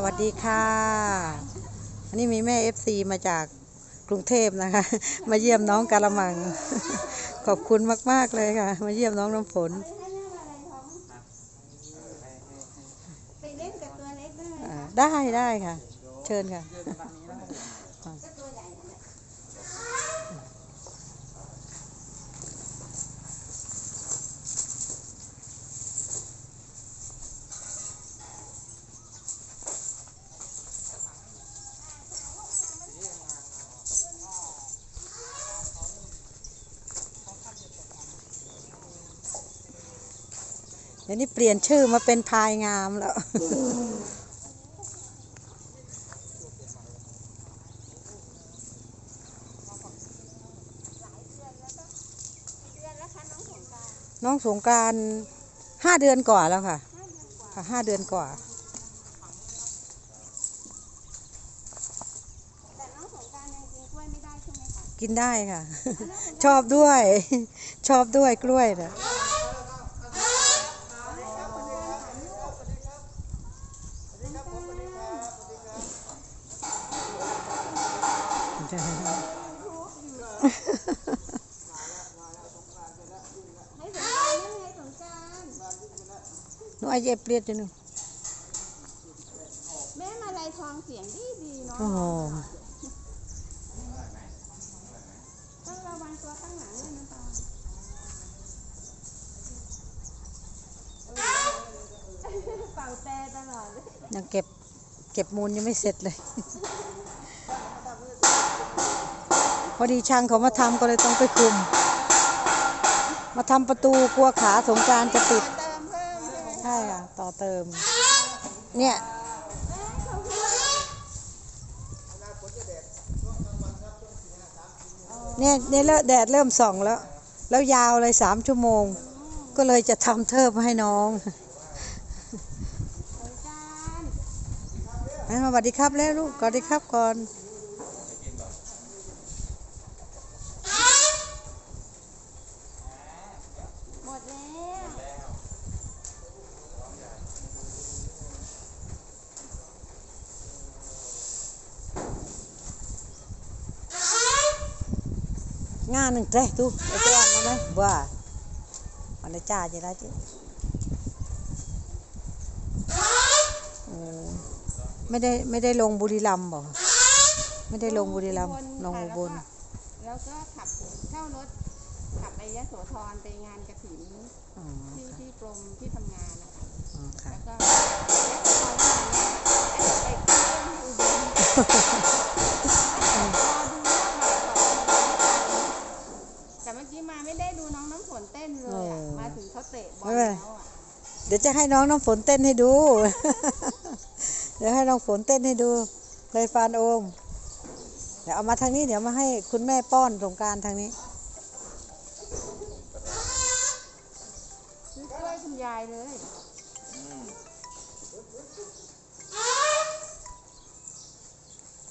สวัสดีค่ะ อันนี้มีแม่เอฟซีมาจากกรุงเทพนะคะ มาเยี่ยมน้องกาละมัง ขอบคุณมาก ๆ เลยค่ะ มาเยี่ยมน้องน้ำฝนไปเล่นกับตัวเล็กได้ไหมอ่าได้ได้ค่ะ เชิญค่ะ ดี๋ยวนี้เปลี่ยนชื่อมาเป็นพายงามแล้วเดือนแล้วคะน้องสงกรารน้องสงกรารห้าเดือนกว่าแล้วค่ะ ค่ะห้าเดือนกว่าแต่น้องสงกรารยังกินกล้วยไม่ได้ใช่ไหมคะกินได้ค่ะ ชอบด้วย ชอบด้วยกล้วยนะให้สงกรารนั่นไงสงกราร หนูอาจจะเปรียดจังหนูแม่มาลายทองเสียงดีดีๆเนาะโอ้โหต้องระวังตัวข้างหลังด้วยนะตาเป่าแต่ตลอดเลยยังเก็บเก็บมูลยังไม่เสร็จเลย พอดีช่างเขามาทำก็เลยต้องไปคุม มาทำประตูกลัวขาสงกรารจะติดเติมเพิ่ม ใช่ไหมใช่ค่ะ ต่อเติม เนี่ยแม่เขาพูดเนี่ยเนี่ยเริ่มแดดเริ่มส่องแล้ว แล้วยาวเลยสามชั่วโมง ก็เลยจะทำเทิบให้น้องสงกรารให้มาสวัสดีครับแล้วลูกสวัสดีครับก่อน หมดแล้ว งานหนึ่งเต้ tu itu ano na ba ano cha je la chứ อืมไม่ได้ไม่ได้ลงบุรีรัมย์บอกไม่ได้ลงบุรีรัมย์ลงอุบลแล้วก็ขับเช่ารถขับไปยะโสธรไปงานกระถิ่นอ๋อที่ที่กรมที่ทำงานนะคะอ๋อค่ะแล้วก็ยะโสธรเนี่ยไปเที่ยวอุบล ไม่ได้ดูน้องน้ำฝนเต้นเลยอะมาถึงเขาเตะบอลแล้วอะเดี๋ยวจะให้น้องน้ำฝนเต้นให้ดู เดี๋ยวให้น้องฝนเต้นให้ดูเลยฟานโอม เดี๋ยวเอามาทางนี้เดี๋ยวมาให้คุณแม่ป้อนสงกรารทางนี้ ซื้อกล้วยคุณยายเลย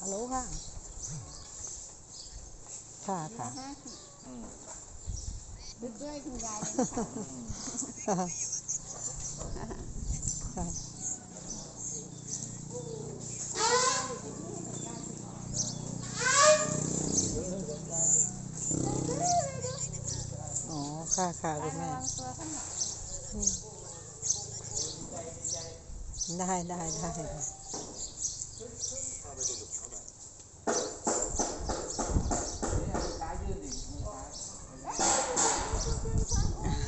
ฮัลโหลค่ะ ค่ะค่ะ ห้าสิบซื้ อกล้วยคุณยายเลยนะคะอ๋อ ค่ะค่ะคุณแม่ระวังตัวข้างหลังได้ได้ได้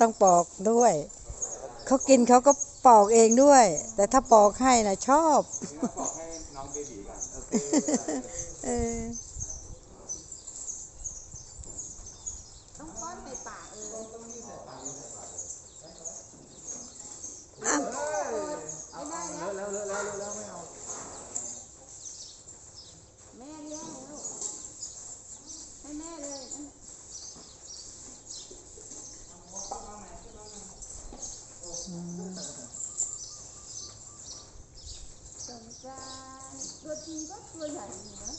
ต้องปอกด้วย เขากินเขาก็ปอกเองด้วย แต่ถ้าปอกให้นะชอบเออต้องป้อนในปากเออ ตัวใหญ่อยู่นะ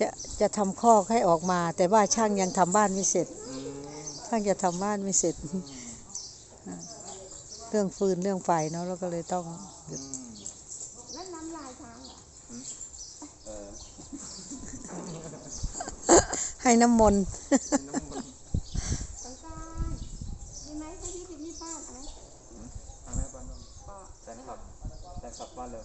จะจะทำคอกให้ออกมา แต่ว่าช่างยังทำบ้านไม่เสร็จ ช่างจะทำบ้านไม่เสร็จ เรื่องฟืนเรื่องไฟเนาะแล้วก็เลยต้องหยุดนั่นน้ำลายช้างเหรอเออให้น้ำมนต์สงกรารมีไหมให้พี่พิมพ์นี่ป้อนอะไรทำให้บ้านปอแฟนคลับแฟนคลับบ้านเร็ว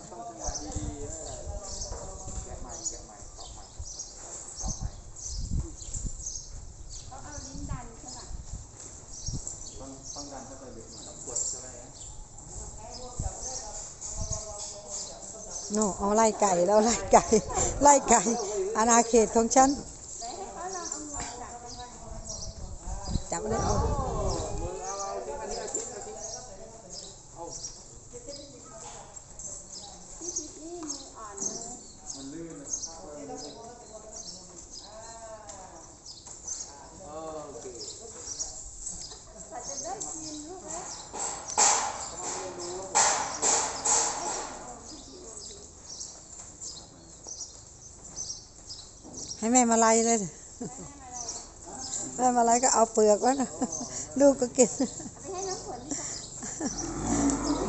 โน่เอาไล่ไก่แล้วไล่ไก่ไล่ไก่อาณาเขตของฉันจับเลยเอามัลื่น ให้แม่มาไล่เลย แม่มาไล่ก็เอาเปลือกไว้นะลูกก็กิน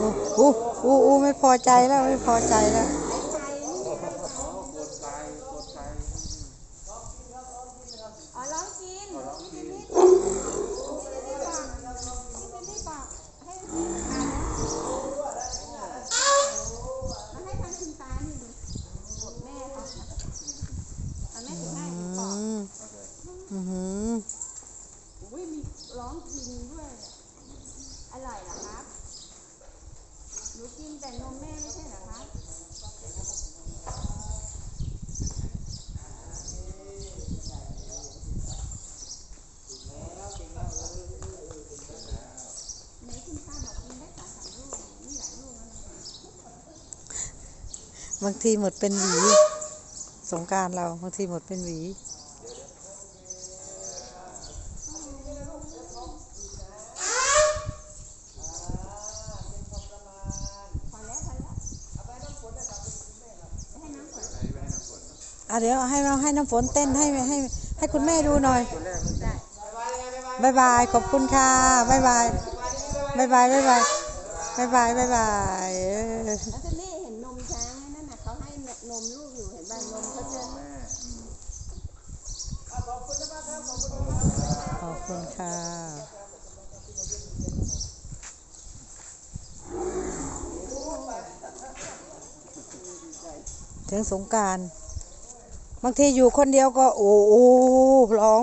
อู้อู้อู้ไม่พอใจแล้วไม่พอใจแล้ว ให้ใจนี่ให้ใจ กดไปกดไป อ๋อร้องกินพี่พิมพ์นี่พี่พิมพ์นี่บอกพี่พิมพ์นี่บอกให้อ่านนะมาให้ทางคุณตานี่ดูบอกแม่เขาเอาแม่ถึงให้ปอก อืมอือหือ อุ้ยมีร้องกินด้วยอะอร่อยเหรอครับหนูกินแต่นมแม่ไม่ใช่เหรอครับ ไหนคุณตาบอกกินได้สามสามลูกนี่หลายลูกแล้วนะ บางทีหมดเป็นหวี สงการเราบางทีหมดเป็นหวีพอแล้วพอแล้วเอาไปน้ำฝนนะครับให้น้ำฝนอะเดี๋ยวให้เราให้น้ำฝนเต้นให้ให้ให้คุณแม่ดูหน่อยบายบายขอบคุณค่ะบายบายบายบายบายบายบายบายบายบายเออ แล้วจะนี่เห็นนมช้างไหมนั่นน่ะเขาให้นมลูกอยู่เห็นบ้านนมเขาจะ แม่อืม ขอบ คุณค่ะถึงสงการ บางทีอยู่คนเดียวก็โอ้โหร้อง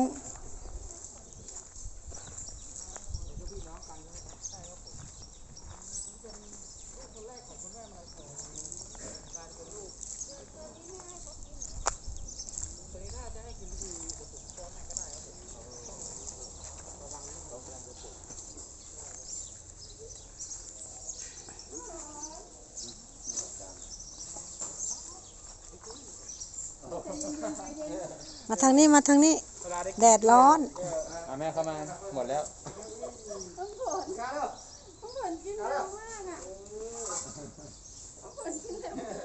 ทางนี้มาทางนี้ แดดร้อนอะแม่เข้ามา หมดแล้วต้องฝนต้องฝนกินเร็วมากอะต้องฝนกินเร็วมาก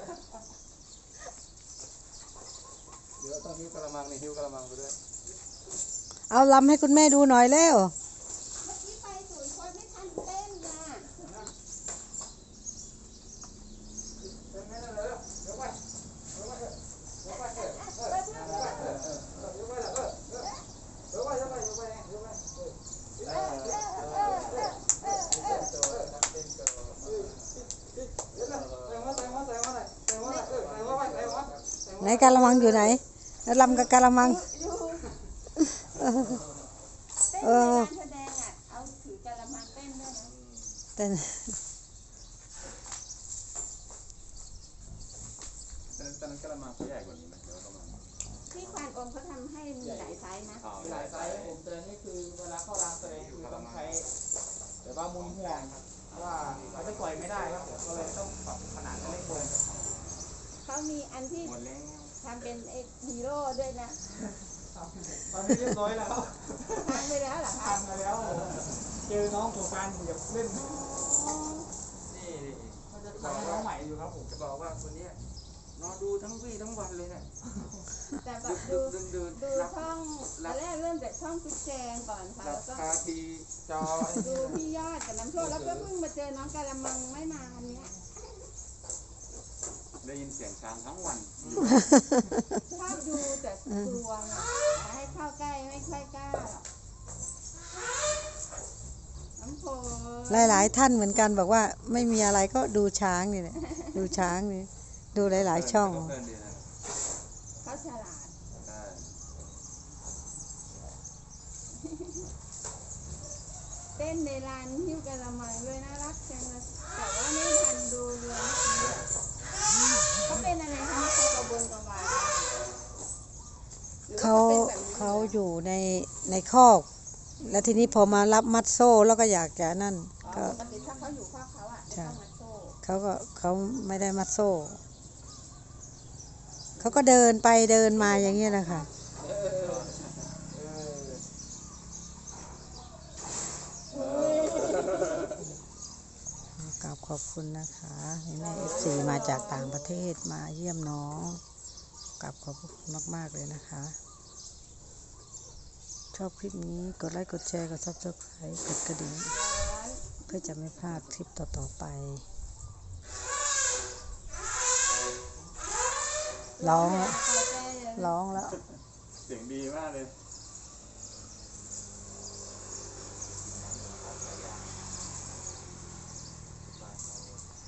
เดี๋ยวต้องหิ้วกระมังนี่หิ้วกระมังไปด้วย เอาลำให้คุณแม่ดูหน่อยเร็ว เมื่อกี้ไปศูนย์คนไม่ทันเต้นนะ กาละมังอยู่ไหนแล้วลำกับกาละมังดูเต้นเอในองานแสดงอะเอาถือกะละมังเต้นด้วยนะแต่ตอนนั้นกระมังเขาใหญ่กว่านี้ไหมเดี๋ยวกระมังที่ควานอมเขาทำให้มีหลายไซส์นะอ๋อมีหลายไซส์ผมเจอนี่คือเวลาเข้ารางแสดงคือต้องใช้แต่ว่ามุนห่วงว่าเราไม่ปล่อยไม่ได้ครับก็เลยต้องปรับขนาดให้เล็กลง เขามีอันที่หมดแล้วทำเป็นเอ็กฮีโร่ด้วยนะตอนนี้เรียบร้อยแล้วทำไปแล้วเหรอคะทำมาแล้ว เจอน้องสงกรารเหยียบเล่นนี่นี่เขาจะทำให้น้องใหม่อยู่ครับผมจะบอกว่าคนเนี้ยนอนดูทั้งวี่ทั้งวันเลยเนี่ยแต่แบดึบกดึดูกดื่นดื่นดูรับช่องตอนแรกเริ่มจากช่องจุ๊บแจงก่อนค่ะรัแล้บวก็คาทีจอดูพี่ยอดกับน้ำโชคแล้วก็เพิ่งมาเจอน้องกะละมังไม่นานเนี้ย ได้ยินเสียงช้างทั้งวันชอบดูแต่กลัวไงให้เข้าใกล้ไม่ค่อยกล้าหรอกน้ำโพหลายๆ ท่านเหมือนกันบอกว่าไม่มีอะไรก็ดูช้างนี่แหละดูช้างนี่ดูหลาย ๆ ช่องก็เพลินดีนะเขาฉลาดใช่เต้นในลานหิ้วกะละมังด้วยน่ารักจังเลยแต่ว่าไม่ทันดูเลยเขาเป็นอะไรคะเขากระบวนกระวายหรือว่เขาป็นแบบนี้เขาอยู่ในในคอก แล้วทีนี้พอมารับมัดโซ่แล้วก็อยากจะนั่นอ๋อก็ ปกติถ้าเขาอยู่ครอบเขาอะไม่ต้องมัดโซ่เขาก็เขาไม่ได้มัดโซ่ เขาก็เดินไปเดินมาอย่างนี้แหละค่ะ กราบ ขอบคุณนะคะมีแม่เอฟซีมาจากต่างประเทศมาเยี่ยมน้องกราบขอบคุณมากๆเลยนะคะ ชอบคลิปนี้กดไลค์กดแชร์กดซับสไครต์กดกระดิ่งเพื่อจะไม่พลาดคลิปต่อๆไปร้องร้องแล้ว เสียงดีมากเลย